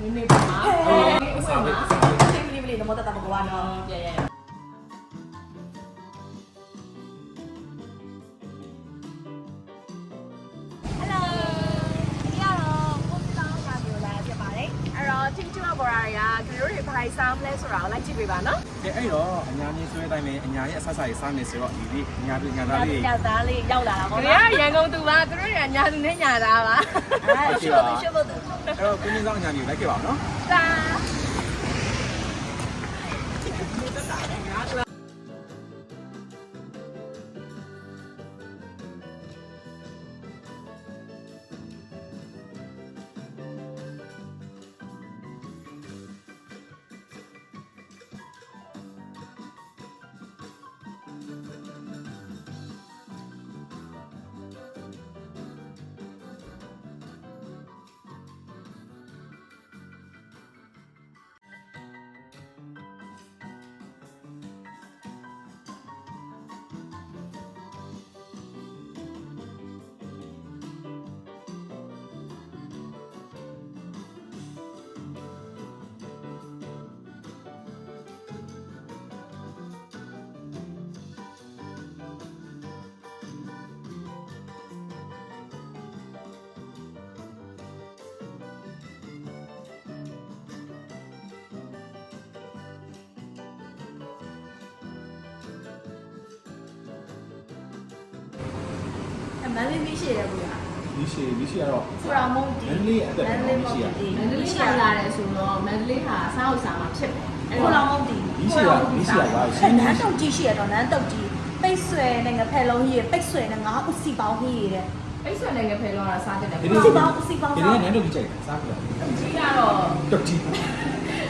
နည်းနည်းပါမှာအစားပဲမလေးမလေးနမောတတမကွာနော်ပြရရဟယ်လိုဒီကတော့ကိုစတောင်းရာဒီယိုလာဖြစ်ပါတယ်အဲ့တော့ team 2ဘော်ရာတွေကသူတို့တွေဘာစားမလဲဆိုတာကိုလိုက်ကြည့်ပေးပါနော်ကဲအဲ့တော့အညာကြီးဆွဲတိုင်းပဲအညာရဲ့အဆဆရေးစားနေဆိုတော့ဒီနေ့အညာပြညာသားလေးညသားလေးရောက်လာတာသူပေါ့တွေကနော်ရန်ကုန်သူပါသူတို့တွေကညာသူနဲ့ညာသားပါအဲရှိဖို့ရှိဖို့ အဲ့တော့ကိုင်းဆောင်အညာကြီးလိုက်ခဲ့ပါအောင်နော်သာ မန်လေးမရှိရဘူးလားဒီရှိဒီရှိကတော့ဖူရာမုန်တီမန္တလေးအသက်မန္တလေးမုန်တီမန္တလေးကလာတယ်ဆိုတော့မန္တလေးဟာစားဥစားမှာဖြစ်တယ်ဖူရာမုန်တီဒီရှိကဒီရှိကပါရှအဲ့င်းနန်းတုတ်ကြီးရှိရတော့နန်းတုတ်ကြီးပိတ်ဆွဲနဲ့ငဖက်လုံးကြီးပိတ်ဆွဲနဲ့ငါဥစီပေါင်းကြီးတဲ့အိတ်ဆွဲနိုင်ငံဖယ်လောတာစားတယ်ဥစီပေါင်းဥစီပေါင်းဒီစားနေ့နန်းတို့ကြိုက်စားပြကြီးကတော့တော့ကြည့်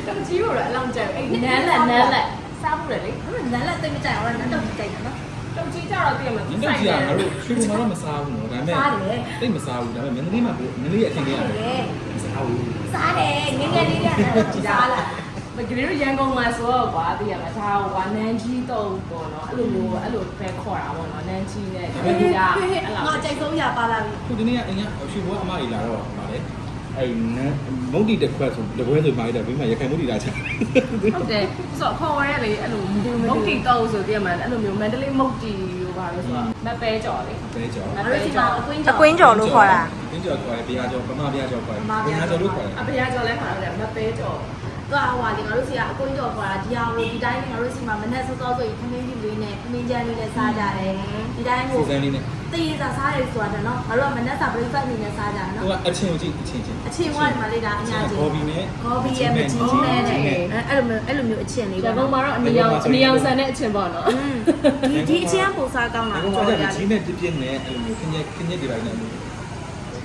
တကြီးလို့လည်းအလောင်းကျအဲ့နန်းလက်နန်းလက်စားမှုတယ်လေနန်းလက်သိမကြိုက်အောင်နန်းတုတ်ကြီးကြိုက်တယ်နော် တကြီးကြတော့တည်မှာနန်းတို့ကြည့်ရငါတို့ရွှေဘုံမှာတော့မစားဘူးနော်ဒါပေမဲ့စားတယ်တိတ်မစားဘူးဒါပေမဲ့မန္တလေးမှာမန္တလေးရဲ့အထင်ကြီးရတယ်မစားဘူးစားတယ်ငယ်ငယ်လေးကနန်းတုတ်ကြီးစားလာမကလေးတို့ရန်ကုန်မှာဆိုတော့ကွာတည်ရမှာဒါဟိုကနန်းကြီးတော့ပေါ့နော်အဲ့လိုမျိုးအဲ့လိုပဲခေါ်တာပေါ့နော်နန်းကြီးနဲ့ဒီကအဲ့လိုငါကြိုက်ဆုံးရပါလာပြီခုဒီနေ့ကအင်ကရွှေဘုံအမကြီးလာတော့ပါလေ အဲ့နန်းမုတ်တီတစ်ခွက်ဆိုတပွဲဆိုမှာတဲ့ဘေးမှာရခိုင်မုတ်တီလာချာဟုတ်တယ်ဆိုတော့ခေါ်ရတဲ့လေအဲ့လိုမုတ်တီတော့ဆိုတည်ရမှာအဲ့လိုမျိုးမန္တလေးမုတ်တီလို့ပါလို့ဆိုတော့မပဲကြော်လေပဲကြောငါတို့ဒီမှာအကွင်းအကြော်ကွင်းကျော်လို့ခေါ်တာအင်းကျော်ခေါ်တယ်ဘီယာကျော်ပမာဘီယာကျော်ခေါ်တယ်ဘီယာကျော်လို့ခေါ်တယ်အဖေကကြော်လဲခေါ်တယ်မပဲကြော်သွားဟွာလေငါတို့စီကအကွင်းကြော်ခေါ်တာဒီဟာကိုဒီတိုင်းငါတို့စီမှာမနဲ့စောစောဆိုရင်ခမင်းကြီးလေးနဲ့ခမင်းချမ်းလေးနဲ့စားကြတယ်ဒီတိုင်းစီကိုစံလေးနဲ့ တည်ရစားစားတယ်ဆိုတာနော်ငါတို့ကမနဲ့စာ breakfast အနေနဲ့စားကြတာသူနော်ကအချင်းကိုကြည့်အချင်းချင်းအချင်းဝါဒီမှာလေးဒါအညာချင်းဘော်ဘီနဲ့ကော်ဖီရဲ့မကြီးနဲ့တဲ့အဲ့လိုမျိုးအဲ့လိုမျိုးအချင်းလေးရန်ကုန်မှာတော့အနီရောင်အနီရောင်ဆန်တဲ့အချင်းပေါ့နော်ဒီဒီအချင်းပုံစားကောင်းငါတာတို့ကကြော်လည်းရတယ်ချင်းနဲ့ပြပြနဲ့အဲ့လိုမျိုးခင်းရက်ခင်းရက်တွေပိုင်းနဲ့ပဲ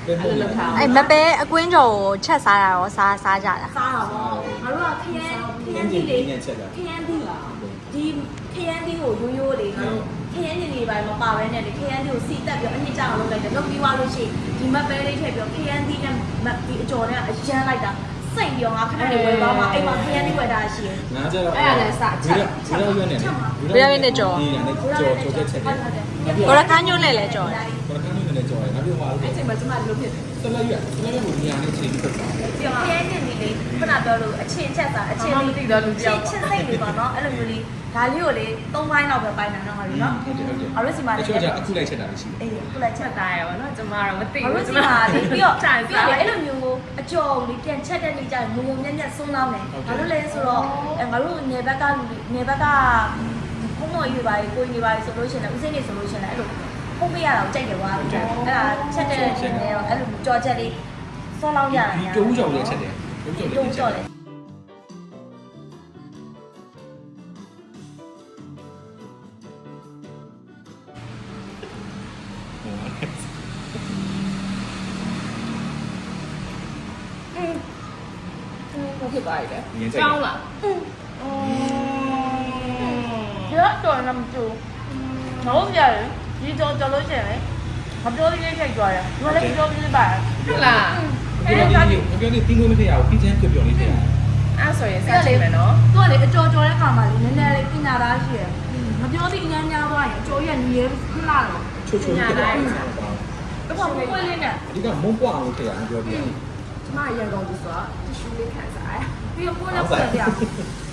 ဟုတ်တယ်အဲ့မပဲအကွင်းကျော်ကိုချက်စားတာရောစားစားကြတာစားတာပေါ့ငါတို့ကခရမ်းခရခမ်းင်းဒီကြီးလေးလေးနဲ့ချက်တာခရမ်းဒီဒီ ခရမ်းဒီကိုရိုးရိုးလေးငါတို့ခရမ်းဒီလေးပိုင်းမပါဘဲနဲ့လေခရမ်းဒီကိုစီတက်ပြီးအနှစ်ကြောင်လုပ်လိုက်တယ်လုပ်ပြီးသွားလို့ရှိရင်ဒီမပဲလေးထည့်ပြီးခရမ်းဒီနဲ့ဒီအကျော်နဲ့အရန်လိုက်တာစိတ်ပြီးတော့ငါခဏလေးဝယ်သွားမှအိမ်မှာခရမ်းဒီဝယ်တာရှိရင်ငါကျတော့ဒီတော့ရွက်နေတယ်ကြော်ကြော်ချက်ချက်တယ်ကိုရခန်းညွန့်နဲ့လည်းကြော်တယ်ဘာကမ်းနေလဲကြော်ရငါပြောပါလို့အဲ့ချိန်မှာကျမဒီလိုဖြစ်တယ်ဆက်လိုက်ရဆက်လိုက်ဖို့ညာနဲ့ချိန်ပြီးတော့ဒီခရမ်းဒီလေးခုနပြောလို့အချင်းချက်စားအချင်းလေးချင်းချင်းစိတ်လေးပေါ့နော်အဲ့လိုမျိုးလေး ဒါလေးကိုလေ၃ပိုင်းတော့ပဲပိုင်းတာနော်ဟာလို့နော်ဟုတ်တယ်ဟုတ်တယ်အရုစီမာအလေးချို့ကျအခုလိုက်ချက်တာရှိတယ်အေးခုလိုက်ချချက်က်သားရပါတော့ကျမတော့မသိအရုဘူးစီမာလေးပြီးတော့တိုင်ပြီးစားတော့လိုက်အဲ့လိုမျိုးကိုအကျော်လေးပြန်ချက်တဲ့နေ့ကျရင်ငုံငုံမြက်မြက်ဆုံးတော့မယ်ဘာလို့လဲဆိုတော့အဲငါတို့နေဘက်ကလူနေဘက်ကဘုံတော်ရေးပါလေကိုကြီးပါလေဆိုလို့ရှိရင်ဦးစိမ့်နေဆိုလို့ရှိရင်အဲ့လိုပုံမရတော့ကြိုက်တယ်ကွာအဲ့ဒါချက်တဲ့နေတော့အဲ့လိုကြော်ချက်လေးဆုံးလောက်ရတာဒီတိုးကြော်လေးချက်တယ်တိုးကြော်လေးချက်တယ် ငင်းချက်ကောင်းလားဒီတော့တော်နေမှာမတူတော့ပြရတယ်ဒီကြော်ကြော်လို့ရှိရင်လေမပြောသေးလေးချိန်ကြွားရဒီမှာလည်းပြောပြီးပါဟုတ်လားပြောနေပြောနေတင်းလို့မထရဘူးပြီးချင်းပြောနေတယ်အဲ့ဆိုရင်ဆက်ကြည့်မယ်နော်သူကလေအကျော်ကျော်တဲ့ခါမှာလေနည်းနည်းလေးပညာသားရှိရယ်မပြောသေးအညာညာသွားရင်အကျော်ရဲ့ညီရခလာတော့ချိုချိုတက်တယ်တော့ပွင့်ပွင့်လေးနဲ့အဓိကမုံပွားလို့ထရအောင်ပြောပြတယ်မမရ န်ကုန်ကြီးဆိုတော့တ िश ူလေးခံစားရပြီးတော့ကိုယ်လည်းဖွင့်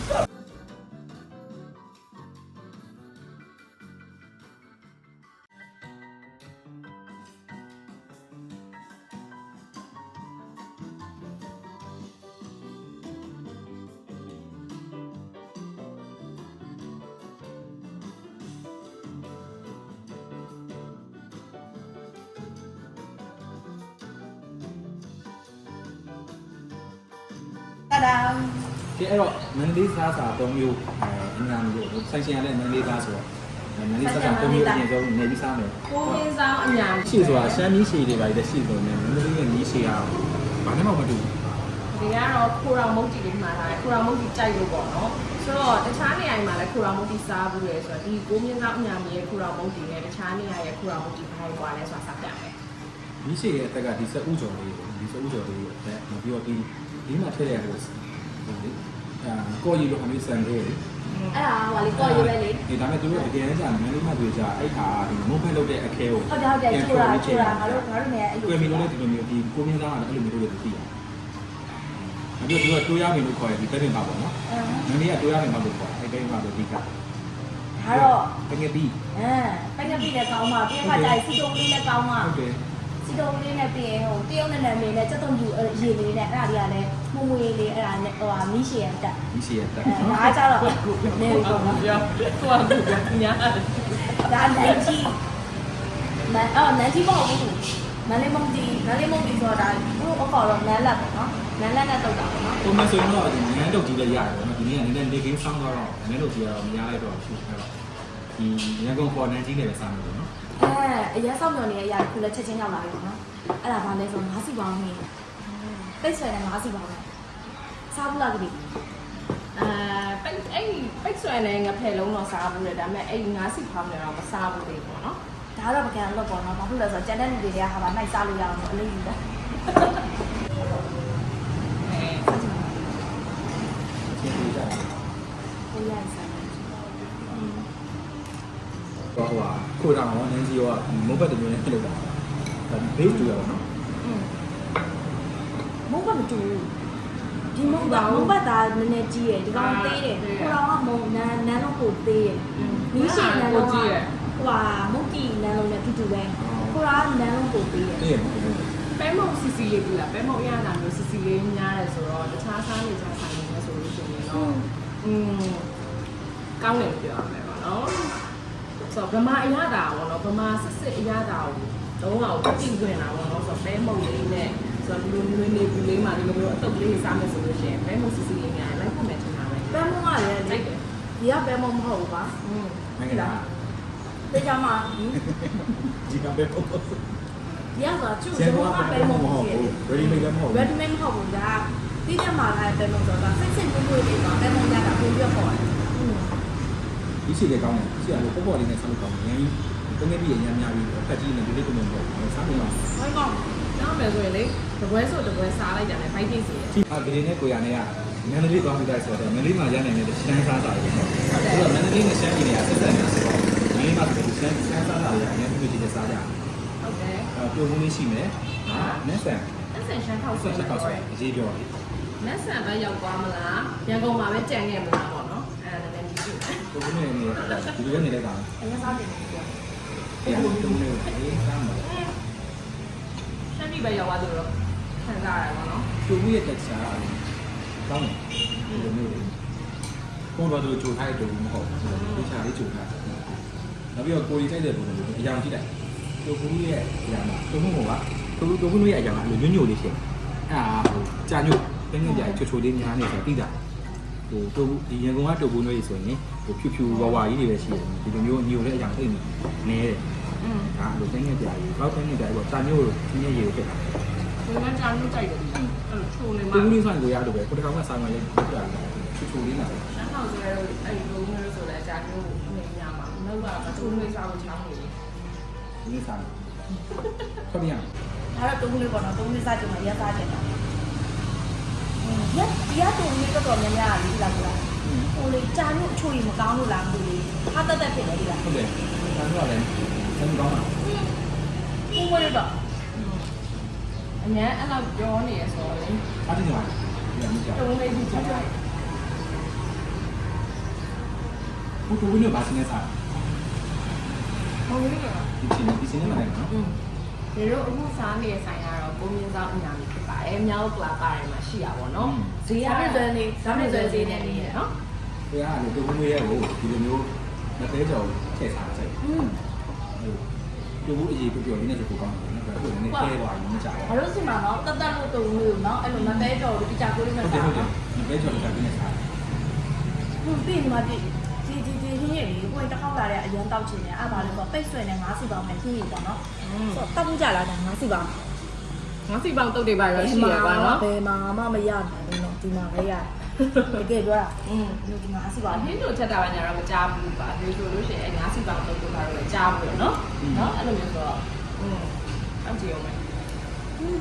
တဒါဒီအဲ့တော့မန္တလေးစားစာ၃မျိုးအဲအများမျိုးဆိုင်ရှင်ရတဲ့မန္တလေးစားဆိုတော့မန္တလေးစားစာ၃မျိုးအရင်ဆုံးနေပြီးစားမယ်ကိုရင်းဆောင်အညာရှေ့ဆိုတာရှမ်းမီးရှည်တွေပါတဲ့ရှေ့ဆိုနေမန္တလေးရဲ့မီးရှည်အောင်ဘာနဲ့မှမတူဘူးဒီကတော့ခိုရောင်မုတ်တီလေးမှာထားတယ်ခိုရောင်မုတ်တီကြိုက်လို့ပေါ့နော်ဆိုတော့တခြားနေရာတွေမှာလည်းခိုရောင်မုတ်တီစားဘူးလေဆိုတော့ဒီကိုမြင်းဆောင်အညာမီရဲ့ခိုရောင်မုတ်တီနဲ့တခြားနေရာရဲ့ခိုရောင်မုတ်တီဘာတွေကွာလဲဆိုတာစပြမယ်မီးရှည်ရဲ့အသက်ကဒီစက်ဥကျော်လေးဒီစက်ဥကျော်လေးရဲ့အသက်ပြီးတော့ဒီ ဒီမှာထည့်ရတဲ့ဟိုဒီအာကိုရီလိုဟာမျိုးစံလေးလေအဲ့ဒါဟိုလေကော်ရွေးပဲလေဒီဒါမဲ့သူတို့တကယ်ကြမန္တလေးမှာတွေ့ကြအဲ့ခါဒီမုန်းဖက်လုပ်တဲ့အခဲကိုဟုတ်တယ်ဟုတ်တယ်ချိုးတာချိုးတာငါတို့ငါတို့နေအဲ့လိုကွယ်မီလို့လည်းဒီလိုမျိုးဒီကိုမင်းသားကလည်းအဲ့လိုမျိုးလုပ်လို့သိရတယ်။အခုသူကတိုးရမီလို့ခေါ်ရဒီပဲပင်ပါပေါ့နော်။မင်းလေးကတိုးရမီမလို့ခေါ်တယ်အဲ့ပဲပါလို့ဒီကဒါတော့တကယ်ပြီးအဲပက်ကပ်ပြီးလည်းကောင်းပါပြီးခါကျရင်စီတုံးလေးလည်းကောင်းပါဟုတ်တယ်စီတုံးလေးနဲ့ပြီးရင်ဟိုတရုတ်နဲ့နာမည်နဲ့စက်တုံးယူရေလေးနဲ့အဲ့ဒါတွေကလည်း မှုမွေလေးအဲ့ဒါနဲ့ဟိုဟာမီးရှည်ရတက်ဒီစီရတက်အဲဒါကြတော့နေပြီပေါ့နော် ပြောသွားကူညာဒါနန်ကြီးမန်အော်နန်ကြီးပေါ့ဘူးမန်လေးမုံကြီးမန်လေးမုံကြီးဆိုတော့ဒါသူ့အခေါ်တော့နန်လက်ပေါ့နော်နန်လက်နဲ့တုတ်တာပေါ့နော်ပုံမှန်ဆိုရင်တော့ဒီငန်းတုတ်ကြီးလည်းရတယ်ပေါ့နော်ဒီနေ့ကလည်းနေကင်းဆောင်းတော့ငန်းတုတ်ကြီးကတော့မရလိုက်တော့ဘူးအဲ့တော့ဒီရန်ကုန်ပေါ်နန်းကြီးနဲ့ပဲစားမှာပေါ့နော်အဲအရက်ဆောက်မြော်နေတဲ့အရာခုလည်းချက်ချင်းရောက်လာပြီပေါ့နော်အဲ့ဒါဘာလဲဆိုတော့ငါးစီပေါင်းနေပိတ်ဆွဲတဲ့ငါးစီပေါင်းနဲ့ စားဘူးလားကြည့်အဲပိတ်အဲ့ပိတ်ဆွဲနေငါဖယ်လုံးတော့စားဘူးလေဒါပေမဲ့အဲ့ငါးစီဖောင်းနေတော့မစားဘူးလေပေါ့နော်ဒါတော့ပကံလို့ပေါ့နော်ဘာဖြစ်လဲဆိုတော့ကျန်တဲ့လူတွေကဟာပါနိုင်စားလို့ရအောင်အလေးယူတာချင်းပြကြတာကိုရစားတယ်တော့ဟိုခိုးတာရောနန်းကြီးရောမုတ်ဘက်တမျိုးနဲ့ဖြစ်လို့တာဒါဘေးတူရပါတော့မုံဘတ်မတူ ဒီမုံဘတ်မုံဘတ်သားနည်းနည်းကြီးရယ်ဒီကောင်သေးတယ်ကိုတော်ကမုံနန်းနန်းလုံးကိုသေးရယ်မီးရှင်နန်းလုံးကဟိုဟာမုတ်တီနန်းလုံးနဲ့တူတူပဲကိုတော်ကနန်းလုံးကိုသေးရယ်တည့်ရမှာပေါ့ပဲမုံစီစီလေးပြီလားပဲမုံရတာမျိုးစီစီလေးများတယ်ဆိုတော့တခြားစားနေကြဆိုင်နေဆိုလို့ရှိရင်တော့อืมကောင်းတယ်ပြောရမယ်ပေါ့နော်ဆိုတော့ဗမာအရသာပေါ့နော်ဗမာစစ်စစ်အရသာကိုတော့အောင်တည်ဝင်တာပေါ့နော်ဆိုတော့ပဲမုံလေးနဲ့ ဆိုတော့ဒီလိုမျိုးနေဘူးလေးမှဒီလိုမျိုးအတုပ်လေးစားမယ်ဆိုလို့ရှိရင်ပဲမုံစီစီလေးများလိုက်ဖတ်မယ်ထင်တာပဲပဲမုံကလည်းလိုက်တယ်ဒီကပဲမုံမဟုတ်ဘူးပါอืมနိုင်ငံသားတေချာမှာဒီကပဲပေါ့ဒီကဆိုတာကျူကျန်ဒီတော့မုံကပဲမုံမဟုတ်ဘူး ready made လည်းမဟုတ်ဘူး ready made မဟုတ်ဘူးဒါတိကျမှာလည်းပဲမုံဆိုတာစိတ်စိတ်ပွေးပွေးလေးပါပဲမုံရတာပွေးပြပေါ့တယ်ဒီစီလည်းကောင်းတယ်စီကလည်းပေါ့ပေါ့လေးနဲ့ဆက်လို့ကောင်းတယ်။တကယ်ပြီးရမ်းများပြီးဖက်ကြီးနဲ့ဒီလေးကိုမျိုးပေါ့။စားနေအောင်ဟိုကောင် နောက်မယ်ဆိုရင်လေတပွဲဆိုတပွဲစားလိုက်ကြတယ်ဘိုက်တိတ်စီရယ်။ဒီအဗီနဲ့ကိုရနဲ့ကမန္တလေးသွားပြီးတိုက်ဆိုတော့မန္တလေးမှာရနိုင်တဲ့ရှမ်းစားတာတွေပေါ့။ဟုတ်တယ်။မန္တလေးနဲ့ရှမ်းပြည်နယ်ကဆက်ဆက်နေတာဆိုတော့မန္တလေးမှာဆိုရှမ်းရှမ်းစားတာတွေအများကြီးဖြစ်စားကြတယ်ဟုတ်တယ်။အဲပြုံးမှုလေးရှိမယ်။ဟာနက်ဆန်လက်ဆန်ရှမ်းထောက်ဆက်ဆွဲဆက်ကောက်ဆိုအရေးပြောတယ်လက်ဆန်ပဲရောက်သွားမလားရန်ကုန်မှာပဲကြံခဲ့မလားပေါ့နော်အဲ့ဒါလည်းကြည့်ကြည့်။ကိုကနေနေဒီလိုနေလိုက်တာအရင်စားတယ်ပြော။ပြန်လို့တုံးလို့အေးစားမှာရှမ်း ပြည်ပဲရောက်သွားသူတော့ခံစားရတယ်ပေါ့နော်။သူ့ရဲ့တက်ချာကောင်းတယ်။ဒီလိုမျိုး။ကိုတော့သူကြိုထားတဲ့တူမဟုတ်ဘူး။ဒီချာလေးကြိုထားတယ်။နောက်ပြီးတော့ကိုရီတိုက်တဲ့ပုံစံမျိုးအရောင်ကြည့်လိုက်။တူဘူးရဲ့အရာမှာတူမှုကတူတူဘူးရဲ့အရာမှာညွညွလေးဖြစ်။အာဟိုကြာညွပင်းငယ်ကြာချိုချိုလေးများနေဆိုတိတာ။ဟိုတူဒီရန်ကုန်ကတူဘူးမျိုးကြီးဆိုရင်ဟိုဖြူဖြူဝါဝါကြီးတွေပဲရှိတယ်။ဒီလိုမျိုးညိုတဲ့အရာသိနေနေတယ်อืม။ ဒါလိုပင်းငယ်ကြာကြီး။တော့ပင်းငယ်ကြာကြီးပေါ့ကြာညိုလိုပြင်းရည်ဖြစ်တာဒီမှာကြာလို့ကြိုက်တယ်အဲ့လိုချိုးနေ။မှာတူဘူးလေးဆိုရင်ကိုရတော့ပဲကိုတကောင်ကဆိုင်မှာလေးပြတာချိုချိုလေးလာတယ်ရှမ်းထောက်ဆွဲတော့အဲ့ဒီလိုမျိုးဆိုလဲကြာလို့နေညမှာနောက်ကမချိုးနေစားဖို့ချောင်းနေတယ်။ဒီဆိုင်။ဖျက်ပြန်ဒါတော့တုံးလေးပေါ့နော်တုံးလေးစားကြမှာရက်စားကြတယ်ရက်ဒီကတုံးလေးတော့များများလေးလားကွာ။ဟိုလေကြာလို့အချို့ကြီးမကောင်းလို့လားမသိဘူးဟာတက်တက်ဖြစ်နေပြီလားဟုတ်တယ်။ဒါဆိုတော့လည်း သုံးကောင်းပါဘူးဝေးပါအញ្ញမ်းအဲ့လောက်ပြောနေရဆိုတော့လေအားတင်ပါတုံးလေးကြည့်ချင်တယ်ဘူးတူဝင်ဘာစနေစားဟိုလေးကဒီချင်းဒီချင်းနဲ့မနိုင်နော်ဒီလိုအခုစားနေတဲ့ဆိုင်ကတော့ပုံမြင်စားအများကြီးဖြစ်ပါတယ်။မြောက်ကလာပါတယ်မှာရှိတာပေါ့နော်။ဈေးကလည်းဈေးနေဈေးနဲ့ဈေးဈေးနဲ့နေရနော်။ဘုရားကလည်းတူမွေးရဲ့ကိုဒီလိုမျိုးမသေးကြောင်ထည့်ထားတယ်။อืม တူဘူးအရေးပြောပြောလေးနဲ့ဆိုကိုကောင်းတယ်နော်ဒါကိုလည်းခဲသွားရင်မကြဘူးဘာလို့စင်မှာနော်တတ်တတ်လို့တုံလို့နော်အဲ့လိုမပဲတော့ဒီကြကိုလေးနဲ့ဟုတ်တယ်စားဟုတ်တယ်နော်ဒီပဲကြော်လေးကလည်းစားဟုတ်ပြီဒီမှာဒီဒီဒီဒီဟင်းရည်ကိုယ်တစ်ခေါက်လာတဲ့အရန်တောက်ချင်တယ်အဲ့ဒါလည်းဆိုပိတ်ဆွဲနေငါးစီပေါင်းနဲ့ဟင်းရည်ပေါ့နော်။อืมဆိုတော့တောက်မှုကြလာတာငါးစီပေါင်းငါစီပေါင်းတုတ်တွေပါရောရှိရပါနော်ဘယ်မှာမှမရနိုင်ဘူးနော်ဒီမှာပဲရတ ကယ်ပြောတာ ။อืม ဒီငါးစီပေါင်း ဟင်းတို့ချက်တာပါညာတော့မကြားဘူးပါ။ဒီဆိုလို့ရှိရင်ငါစီပေါင်းတုတ်တွေပါတော့လည်းကြားဘူးနော်။နော်အဲ့လိုမျိုးဆိုတော့อืมအောက်ကြည့်အောင်မယ်။อืม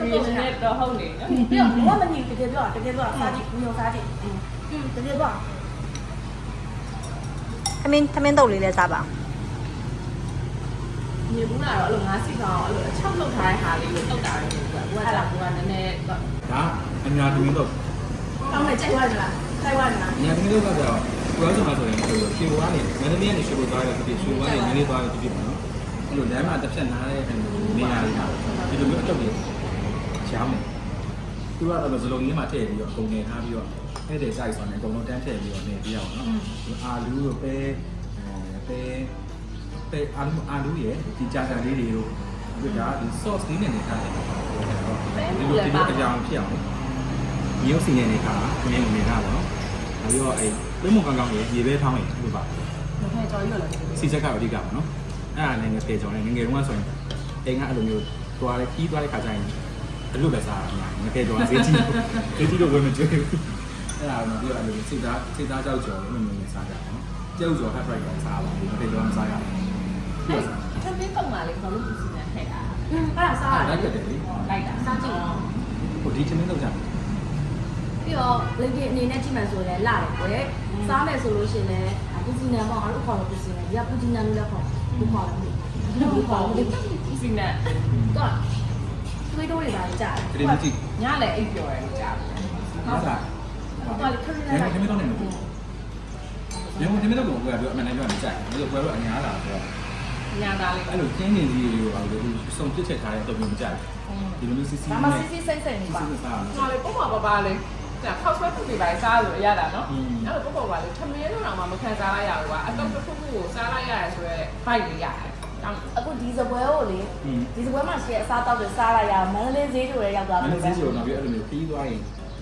ဒီနေ့တော့ဟုတ်နေနော် ပြောဘာမှမညီတကယ်ပြောတကယ်ပြောစားကြည့်ဘူးရောစားကြည့်อืมတကယ်ပြော သမင်းသမင်းတုပ်လေးလည်းစားပါ မြေဘူးလာတော့အဲ့လိုငါးစီကောင်အဲ့လိုအချောက်လုပ်ထားတဲ့ဟာလေးကိုတုတ်တာလေးကိုကကကြောင့်ကနည်းနည်းတော့ ဒါအများတူတော့တောင်းနေကြိုက်သွားကြလားကြိုက်သွားကြလားအများတူတော့ကတော့ကိုယ်ဆိုမှဆိုရင်ဟိုရှေ့ဘွားနေမန္တလေးကနေရှေ့ဘွားသွားတယ်ဖြစ်ရှေ့ဘွားနေမင်းလေးသွားတယ်ဖြစ်ပေါ့နော်အဲ့လိုလမ်းမှာတစ်ဖြတ်နားတဲ့နေရာလေးဒီလိုမျိုးအတော့ကြီးချားမယ်သူကတော့စလုံးကြီးမှာထည့်ပြီးတော့အကုန်နေထားပြီးတော့အဲ့ဒီ size ဆိုရင်အကုန်လုံးတန်းထည့်ပြီးတော့နေပြရအောင်နော်အာလူတို့ပဲအဲပဲပဲအာလူအာလူရဲ့ဒီကြာကြာလေးတွေတို့ဒီကဒီ sauce လေးနဲ့နေထားတယ် ဒီလိုဒီလိုအကြောင်းဖြစ်အောင်ရုပ်စီနေနေတာမြင်နေတာပေါ့နော်။ပြီးတော့အဲပြမကောင်းကောင်းရေရေပဲထောင်းရင်လို့ပါမဖက်ကြော်ရွတ်လာတယ်။စီချက်ကအဓိကပါနော်။အဲ့ဒါလည်းငယ်သေးကြောင်းနဲ့ငငယ်တုန်းကဆိုရင်အိမ်ကအဲ့လိုမျိုးသွားတယ်ပြီးသွားတဲ့ခါကျရင်ဘလို့ပဲစားရမှာငယ်သေးကြောင်းဈေးကြီးဈေးကြီးတော့ဝယ်မကြွေးဘူး။အဲ့ဒါတော့ပြီးတော့အဲ့လိုစိတ်သားစိတ်သားကြောက်ကြော်လို့မျိုးစားကြတယ်နော်။ကြောက်ကြော် hard right ကစားပါဘူးငယ်သေးကြောင်းစားရတယ်။ပြီးတော့စားထမင်းပုံမှန်လေးဘာလို့ပူစီနေထည့်တာ အဲ့ဒါစားအဲ့ရဒါတယ်လိုက်တယ်လေလိုက်တာစားကြည့်။ဟိုဒီချင်းတော့ကြာပြီးတော့လင်ကအနေနဲ့ကြည့်မှဆိုရင်လာတယ်ကွယ်စားမယ်ဆိုလို့ရှိရင်လည်းပူစီနံပေါ့ငါတို့ခေါ်လို့ပူစီနံဒီကပူစီနံလို့လည်းခေါ်ဘူးခေါ်လို့ဘူးခေါ်လို့ပူစီနေတော့သွေးတိုးတွေပါကြာတယ်ခရီးမတိညလည်းအိပ်ပျော်တယ်လို့ကြားတယ်ဟုတ်လားတော့ခရီး။နဲ့ဒါကခရီးတော့နေမှာ။ညမတင်တော့ကိုကပြောအမှန်တမ်းပြောမကြိုက်ဘူး။ဘယ်လိုပြောအညာလာဆိုတော့ညသားလေးအဲ့လိုကျင်းနေကြီးတွေကို ဆုံပြစ်ထည့်ထားတဲ့အတွက်မျိုးမကြိုက်ဘူးဒီလိုမျိုးစစ်စစ်ဒါမှနဲ့ စစ်စစ်စိတ်စိတ်နေပါကျွန်တော်လေပုံမှန်ပါပါလေးကြာခောက်ဆွဲခုတွေပါစားလို့ရတာနော်အဲ့လိုပုံပေါ်ပါလေထမင်းလို့တော့မှမခံစားလိုက်ရဘူးကအတော့တစ်ခုခုကိုစားလိုက်ရရဆိုတော့ဘိုက်လေးရတယ်တောင်း အခုဒီစပွဲကိုလေอืม ဒီစပွဲမှာရှိတဲ့အစားအသောက်တွေစားလိုက်ရအောင်မန္တလေးဈေးတွေလည်းရောက်သွားမပြီ င်းစစ်စစ်ကိုနောက်ပြီးအဲ့လိုမျိုးပြီးသွားရင်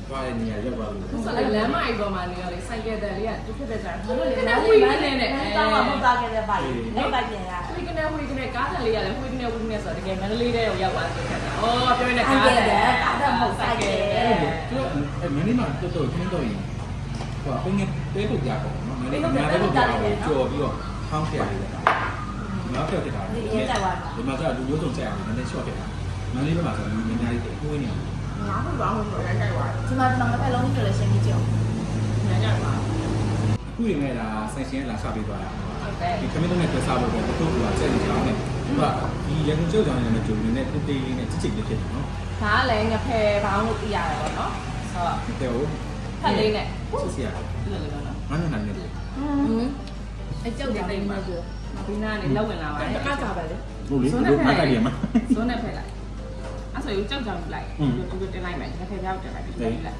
သွားတဲ့နေရာရောက်သွားလို့ ဆိုတော့လမ်းမကြီးပေါ်မှာနေရလေဆိုင်ကယ်တန်လေးကတူဖြစ်တဲ့ကြာဘာလို့လဲလမ်းမကြီးနဲ့နဲ့ တောင်းမှာမဟုတ်သားခဲ့တဲ့ဘိုက်နဲ့ဘိုက်ပြန်ရတယ် နေဝီကနေကားတန်လေးရတယ်ဝီကနေဝီကနေဆိုတော့တကယ်မန္တလေးတဲ့ကိုရောက်သွားတယ်ခက်တာ။အော်ပြောနေကားတန်ကားတန်မဟုတ်စိုက်ကယ်သူကအဲ့မင်းလေးမှာတော်တော်ခင်းတော့ရင်ဟိုအပင်းငယ်တဲပုတ်ကြပေါ့နော်မင်းလေးညာတဲပုတ်ကြကိုကြော်ပြီးတော့ထောင်းပြရတယ်နောက်ပြောက်ဖြစ်တာဒီမှာကျလူမျိုးစုံဆက်ရတယ်နည်းနည်း short ဖြစ်တာမင်းလေးဘက်မှာဆိုရင်အများကြီးကိုင်းနေတယ်ငါ့ဘဘာမှမပြောရကြိုက်ပါဒီမှာကျွန်တော်တစ်ဖက်လုံးကြည့်လို့ရှင်းပြီးကြည့်အောင်ဘူး။ညာကြိုက်ပါအခုရင်လည်းဒါဆန်ရှင်းလာစပေးသွားတာ။ဟုတ်တယ် ဒီခမင်းလုံးနဲ့ပြစားလို့ပဲတို့ကစက်နေကြအောင်နဲ့သူကဒီရန်ကုန်ကျောက်ကြောင်နဲ့ကြုံနေတဲ့တိတိလေးနဲ့ချစ်ချစ်လေးဖြစ်တယ်နော်။ဒါကလည်းငဖယ်ဘောင်းလို့သိရတယ်ပေါ့နော်။ဆိုတော့ဒီတဲ့ကိုဖက်လေးနဲ့ချစ်စီရဒီလိုလိုနော်ငါနဲ့နိုင်နေတယ်ဟင်းအကျုပ်တွေနေမှာဆို။ဒီနားနေလောက်ဝင်လာပါတတယ်ကကြပါလေဟုတ်လေတို့မကရမှာ။ဇွန်းနဲ့ဖက်လိုက်။အဲ့ဆိုရင်ကြောက်ကြောင်လိုက်။ဒီလိုတင်လိုက်မယ်။ငဖယ်ပြောက်တင်လိုက်ပြီးလိုက်လိုက်။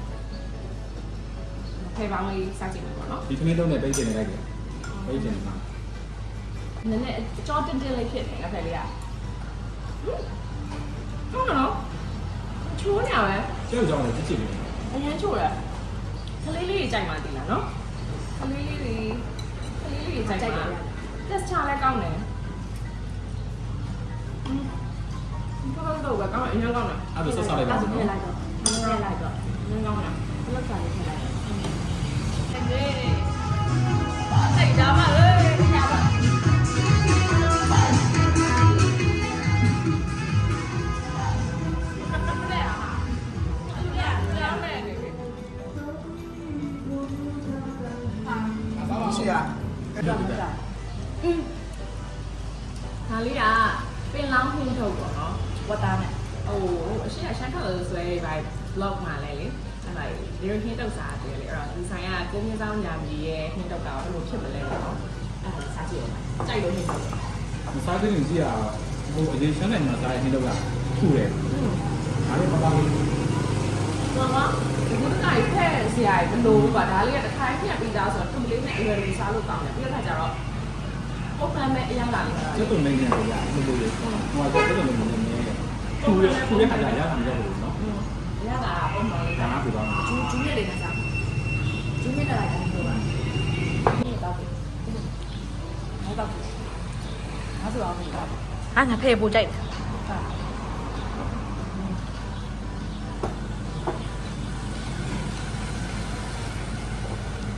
ငဖယ်ဘောင်းလေးစားကြည့်မယ်ပေါ့နော်ဒီခမင်းလုံးနဲ့ပိတ်ကျင်နေလိုက်တယ်ပိတ်ကျင်နေမှာ။ နည်းနည်းကြောတင်းတင်းလေးဖြစ်နေငဖယ်လေးက။ဟုတ်နော်။ချိုးနေရပဲ။ကျောက်ကြောင်နဲ့ချစ်ချစ်လေးအရင်ချို့ရကလေးလေးကြီးကြိုက်မှသိလားနော်ကလေးလေးကြီးကလေးလေးကြီးကြိုက်ကြိုက်တယ်တက်ချလည်းကောင်းတယ်ဘာလို့တော့ကောင်းအရင်ကောင်းတယ်အဲ့ဒါဆက်စားလိုက်ပါအဲ့ဦးဒါနော်ပြလိုက်တော့ပြလိုက်တော့အရင်ကောင်းတယ်ဘလောက်စားလေးပြလိုက်တော့အေးဒါမှလေဒါ သားစုကြီးကဟိုအရင်ရှမ်းနိုင်ငံသားရဲ့နှင်းတော့ကခုတယ်ဒါလည်းမပါဘူးမမဒီကုန်းကဖက်ဆရာဘလို့ပါဒါလေးကတစ်ခါပြက်ပြီးသားဆိုတော့သူ့လေးနဲ့အရွယ်လေးစားလို့ကောင်းတယ်ပြီးတော့ကျတော့ဟုတ်ပါမယ်အရာလာတယ်ကျွတ်တုံနိုင်ငံကဘလို့လေဟိုကကျွတ်တုံနိုင်ငံနဲ့သူ့ရဲ့သူ့ရဲ့ခါကြရမှာမဟုတ်ဘူးနော်ရတာပုံမှန်လေးဒါကပြောတာကျူးကျူးနဲ့လေးကစားကျူးနဲ့လိုက်တာပြောတာဒီတော့ဟုတ်ပါဘူး အဲ့ဆိုတော့မင်းတော့ဟာငါဖေးပူကြိုက်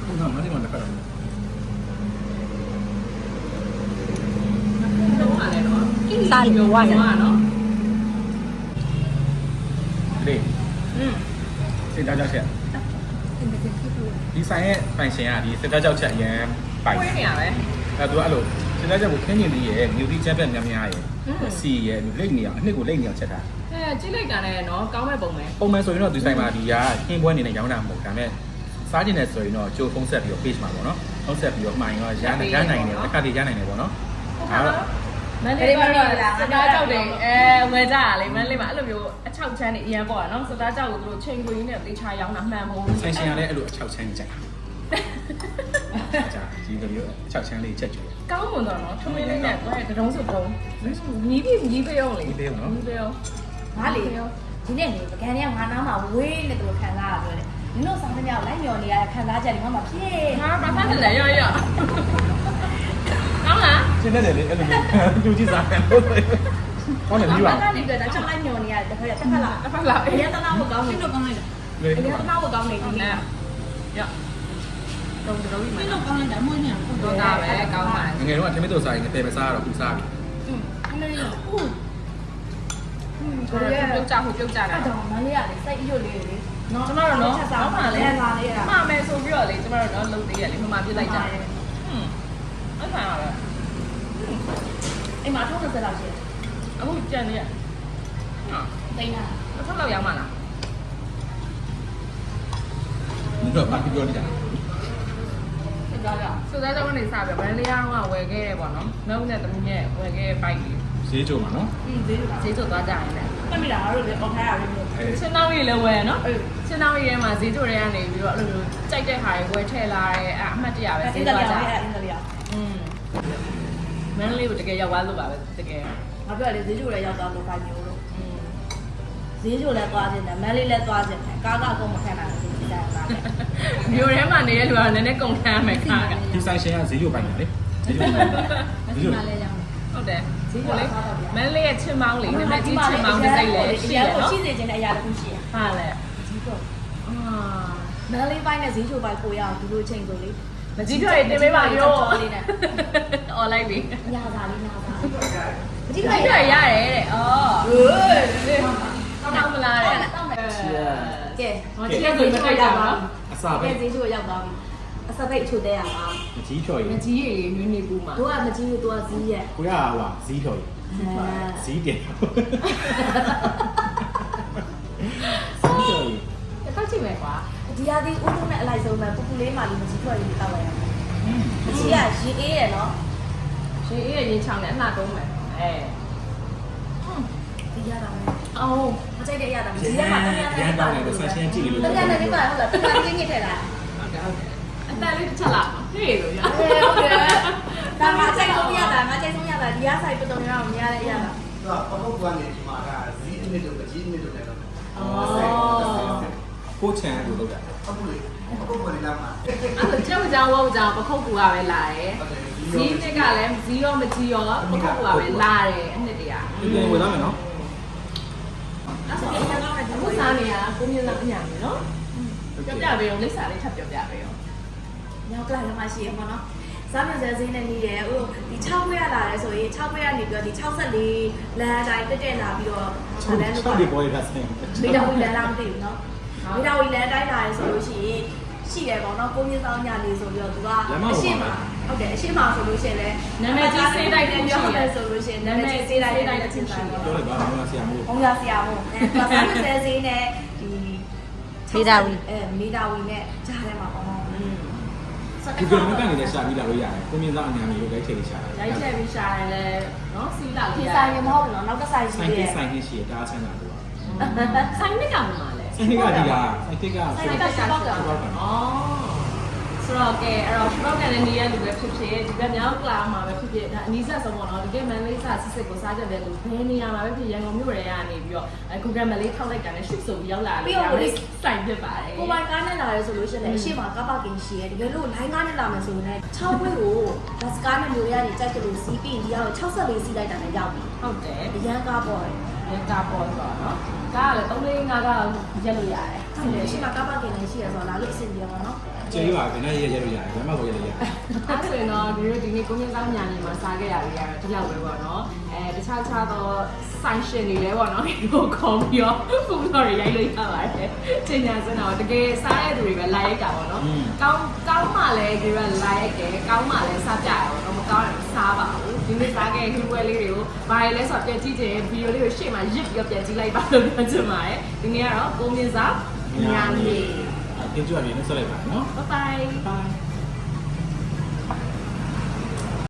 ဟုတ်နော်မဒီမှာလည်းခါတယ်တော့မှလည်းနော်ကိစ္စပြောဝါနော်လေอืมစိတ်ဓာတ်ကြောက်ချက်ဒီဆိုင်ရဲ့ပိုင်ရှင်ကဒီစိတ်ဓာတ်ကြောက်ချက်အရင်ပိုင်ကိုယ်နေရပဲအဲသူကအဲ့လို စိတ်ဓာတ်ကြောက်ကိုခင်းကျင်ပြီးရဲ့မြူတီချမ်ပီယံများများရဲ့စီရဲ့လိတ်နေအောင်အနှစ်ကိုလိတ်နေအောင်ချက်တာအဲကြည့်လိုက်တာလည်းနော်ကောင်းမဲ့ပုံပဲပုံမှန်ဆိုရင်တော့ဒီဆိုင်မှာဒီကခင်းပွဲနေနဲ့ရောင်းတာမဟုတ်ဒါပေမဲ့စားကျင်တယ်ဆိုရင်တော့ကြိုဖုံးဆက်ပြီးတော့ page မှာပေါ့နော်ဖုံးဆက်ပြီးတော့မှန်ရောရနိုင်ရနိုင်တယ်တစ်ခါတည်းရနိုင်တယ်ပေါ့နော်ဒါတော့မန်လေးကတော့စတားကြောက်တယ်အဲဝယ်ကြရလေမန်လေးမှာအဲ့လိုမျိုးအချောက်ချမ်းနေအရင်ပေါ့နော်စတားကြောက်ကိုသူတို့ချိန်ခွေးနဲ့တေချာရောင်းတာမှန်မို့ဆိုင်ရှင်ကလည်းအဲ့လိုအချောက်ချမ်းကြိုက် ကြာဒီလိုမျိုးအချောက်ချမ်းလေးချက်ကျွေးကောင်းမွန်တော့နော်ထမင်းလေးနဲ့ကိုယ်ကတုံးစုတုံးညီးပြီးညီးပြုံးလေညီးပြုံးငါလေဒီနေ့နေပကံတွေကငါနားမှာဝေးနေတယ်လို့ခံစားရပြောတယ်နင်တို့ဆောင်တဲ့မြောက်လိုက်မျောနေရတဲ့ခံစားချက်တွေငါမှဖြစ်ငါဘာသာလဲရောရောကောင်းလားရှင်းနေတယ်လေအဲ့လိုမျိုးသူကြည့်စားတယ်ဟုတ်တယ်ကောင်းတယ်ပြီးပါဘာကနေပြတာချက်လိုက်မျောနေရတယ်တစ်ခါတစ်ခါလာတစ်ဖက်လာအရင်တနာဖို့ကောင်းနေတော့ကောင်းလိုက်တာလေအရင်တနာဖို့ကောင်းနေဒီနေ့ရော တုံးတုံးကြီးမှာတော့ကောင်းလိုက်တာမွေးနေတော့တာပဲကောင်းပါငငယ်တော့ထမင်းတို့စားရင်ငယ်ပဲစားရတော့ခုစားပြီอืมအမေဟုတ်ပြုတ်ကြဟုတ်ပြုတ်ကြတာအဲ့တော့မလေးရလေစိတ်ရွတ်လေးလေနော်ကျမတို့နော်စားနောက်မှလည်းလာလေးရမှာမယ်ဆိုပြီးတော့လေကျမတို့တော့လုံသေးရလေမမပြစ်လိုက်ကြတယ်ဟွန်းအဲ့ဒါပဲအိမ်မှာထောက်20လောက်ရှိတယ်အခုကြံနေရဟာတိန်းတာတစ်ဖက်လောက်ရောက်မှလားဒီတော့ဘာပြောနေတာပြ ကြကြ စူသားကြောင့်နေစားပြဗန်လေးအောင်ကဝယ်ခဲ့တယ်ပေါ့နော်နောက်နဲ့တမီးနဲ့ဝယ်ခဲ့ပိုက်ကြီး ဈေးကြုံမှာနော် อืมဈေးက ဈေးချိုသွားကြရင်လည်း မှတ်မိတာငါတို့လည်းအော်ထားရတယ်လို့ အဲ ချင်းနောက်ကြီးလည်းဝယ်နော်ချင်းနောက်ကြီးထဲမှာဈေးချိုတွေကနေပြီးတော့အဲ့လိုကြိုက်တဲ့ဟာတွေဝယ်ထည့်လာတယ်အဲ့အမှတ်တရပဲဈေးသွားကြ အဲ့အင်္ဂလိပ် อืมမန်လေးကိုတကယ်ရောက်သွားလို့ပါပဲတကယ် ငါပြောလေဈေးကျိုးလည်းရောက်သွားလို့ခိုင်းမျိုးလို့ อืม ဈေးကျိုးလည်းသွားခြင်းတယ်မန်းလေးလည်းသွားခြင်းတယ်ကားကအကုန်မခံနိုင်ဘူးဒီတိုင်းကားနဲ့ မြို့ထဲမှာနေတဲ့လူကလည်းနည်းနည်းကုန်ထမ်းမယ်ခါကဒီဆိုင်ရှင်ကဈေးကြုံပိုင်တယ်လေဈေးကြုံပိုင်တယ်ဈေးကြုံဟုတ်တယ်ဈေးကလေမန်လေးရဲ့ချင်းမောင်းလေးနည်းနည်းကြီးချင်းမောင်းတစ်စိတ်လည်းရှိတယ်ကိုနော်ရှိစေခြင်းတဲ့အရာတစ်ခုရှိရဟာလေဈေးတော့အာမန်းလေးပိုင်းနဲ့ဈေးကျိုးပိုင်းကိုရအောင်ဒီလိုချိန်ဆိုလေမကြီးပြောရင်တင်ပေးပါရောအော်လိုက်ပြီညာစာလေးညာစာပဒီတိကိခိုစ္စင်ရရရတယ်တဲ့ဩဟေးတောင်းမလားတဲ့တောင်းမယ်ကဲဟောချစ်ရဆိုမတွေ့ကြပါဘူးအ စာပဲကဲဈေးကျိုးရောက်သွားပြီအစပိတ်ချိုတဲ့ရပါအကြီးဖြော်မရင်ကြီးရေလေးနွေးနေပူမှာတို့ကမကြည့်ဘူးတို့ကဈေးရက်ကိုရဟွာဈေးဖြော်ရင်ဈေးတယ်ဈေးဖြော်ရင်တောက်ချင်မယ်ကွာဒီဟာဒီဥထုနဲ့အလိုက်ဆုံးမဲ့ပူပူလေးမှလေးမကြည့်ထွက်ပြီးတောက်လိုက်ရမယ်မကြည့်ရရေအေးရနော်ရှင်အေးရဲ့ရင်ချောင်းနဲ့အလှတုံးမယ်အဲဒီရတာမယ် အော်မကြိုက်တဲ့အရာဒါမကြည့်ရမှာတကယ်ရန်တောင်းတယ်ဆက်ရှင်ကြည့်လို့တကယ်လည်းဒီမှာဟုတ်လားတကယ်ကြီးညစ်ထည့်တာဟုတ်တယ်ဟုတ်တယ်အတန်လေးတစ်ချက်လာဟေးလို့ရဟုတ်တယ်ဟုတ်တယ်ဒါမှကြိုက်ဆုံးရတာငါကြိုက်ဆုံးရတာဒီရဆိုင်ပတုံရအောင်မရတဲ့အရာလားသူကပပုတ်ကနေဒီမှာကဇီးအနစ်တို့ကြီးအနစ်တို့လည်းတော့ကိုချန်လို့လုပ်တာပပုတ်လေပပုတ်ကနေလာမှာအဲ့ဒါကြောက်ကြောင်ဝေါကြောင်ပခုတ်ကူကပဲလာတယ်ဇီးနှစ်ကလည်းဇီးရောမကြီးရောပခုတ်ကူကပဲလာတယ်အနှစ်တရာပြန်ဝင်လာမယ်နော် အဲ့ဆိုရင်ကတော့ဒီအခုလိုစားနေရကိုမြင်လာအညာမယ်နော်ပြောပြပေးအောင်လိပ်စာလေးထပ်ပြောပြပေးအောင်ညောက်ကလာမှရှိရမှာနော်စားမြစဲစင်းနဲ့နေတယ်ဟိုဒီ6ခွဲရလာတယ်ဆိုရင်6ခွဲရနေပြီးတော့ဒီ64လမ်းတိုင်းတက်တက်လာပြီးတော့လမ်းဆောက်ဒီပေါ်ရတာစင်မိတော်ဝီလမ်းလာမသိဘူးနော်မိတော်ဝီလမ်းတိုင်းလာတယ်ဆိုလို့ရှိရင်ရှိတယ်ပေါ့နော်ကိုမြင့်ဆောင်ညာနေဆိုပြီးတော့သူကလမ်းမပေါ်မှာအရှိမဟုတ်တယ်အရှိမဆိုလို့ရှိရင်လည်းနာမည်ကြီးစေးတိုက်တဲ့ပြောရှိရမယ်ဆိုလို့ရှိရင်နာမည်ကြီးစေးတိုက်တဲ့ချင်းဆိုင်ပေါ့ပြောလိုက်ပါမလားဆရာမို့ဘုံရဆရာမို့အဲသူကစားတဲ့ဈေးနဲ့ဒီမေတာဝီအဲမေတာဝီနဲ့ကြားထဲမှာပေါ့နော်อืมဒီကနေ့ကနေလည်းရှာပြီးလာလို့ရတယ်ကိုမြင့်သားအညာမျိုးကိုလည်းချိန်ရှာတယ်ရိုက်ချက်ပြီးရှာရင်လည်းနော်စီးလာဒီလို့ဆိုင်ရမဟုတ်ဘူးနော်နောက်ကဆိုင်ရှိဆိုင်တယ်ကဆိုင်နေရှိတာအားဆန်းတာလို့ဆိုင်နစ်ကမှမလဲဆိုင်ကဒီလားဆိုင်ကကဆိုင်နစ်ကရှာတော့တာဩ ဆိုတော့ကဲအဲ့တော့ရှော့ကန်တဲ့နေရာလူပဲဖြစ်ဖြစ်ဒီဘက်မြောက်ကလာမှာပဲဖြစ်ဖြစ်ဒါအနီးဆက်ဆုံးပေါ့နော်ဒီကမန်လေးစာစစ်စစ်ကိုစားကြတဲ့လူဘယ်နေရာမှာပဲဖြစ်ရန်ကုန်မြို့ရဲကနေပြီးတော့အခုကမလေးထောက်လိုက်တာနဲ့ရှုပ်ဆိုပြီးရောက်လာတယ်ဆိုင်ဖြစ်ပါတယ်ကိုပိုင်ကားနဲ့လာရဲဆိုလို့ရှိရင်လည်းအရှိမကားပါကင်ရှိရဲတကယ်လို့လိုင်းကားနဲ့လာမယ်ဆိုရင်လည်း6ဘွဲကိုဘတ်စကားနဲ့မျိုးရနေကြိုက်ကြလို့စီးပြီးဒီအောင်64စီးလိုက်တာနဲ့ရောက်ပြီဟုတ်တယ်အရန်ကားပေါ် တယ်ရကားပေါ်ဆိုတော့နော်ကားကလည်း3လေး5ကားရက်လို့ရတယ်ဟုတ်တယ်အရှိမကားပါကင်လည်းရှိရဆိုတော့လာလို့အဆင်ပြေပါတော့ကျေးပါဘယ်နဲ့ရရလို့ရတယ်ဘယ်မှာကိုရရရတယ်အဲဆိုရင်တော့ဒီလိုဒီနေ့ကိုမြင့်သားညာနေမှာစားခဲ့ရပြီရတော့ဒီလောက်ပဲပေါ့နော်အဲတခြားခြားတော့ဆိုင်ရှင်တွေလည်းပေါ့နော်ဒီလိုခေါ်ပြီးတော့ဖူးတော်တွေရိုက်လို့ရပါတယ်ချိန်ညာစင်တော့တကယ်စားရတဲ့သူတွေပဲလာရိုက်တာပေါ့နော်ကောင်းကောင်းမှလည်းဒီကလာရိုက်တယ်ကောင်းမှလည်းစားကြရပေါ့နော်မကောင်းရင်စားပါဘူးဒီနေ့စားခဲ့ခူးပွဲလေးတွေကိုဘာလဲဆိုတော့ပြန်ကြည့်တယ်ဗီဒီယိုလေးကိုရှေ့မှာရစ်ပြီးတော့ပြန်ကြည့်လိုက်ပါလို့ပြောချင်ပါတယ်ဒီနေ့ကတော့ကိုမြင့်သားညာနေအင်းကျွတ်နေနဲ့ဆက်လိုက်ပါနော် bye bye bye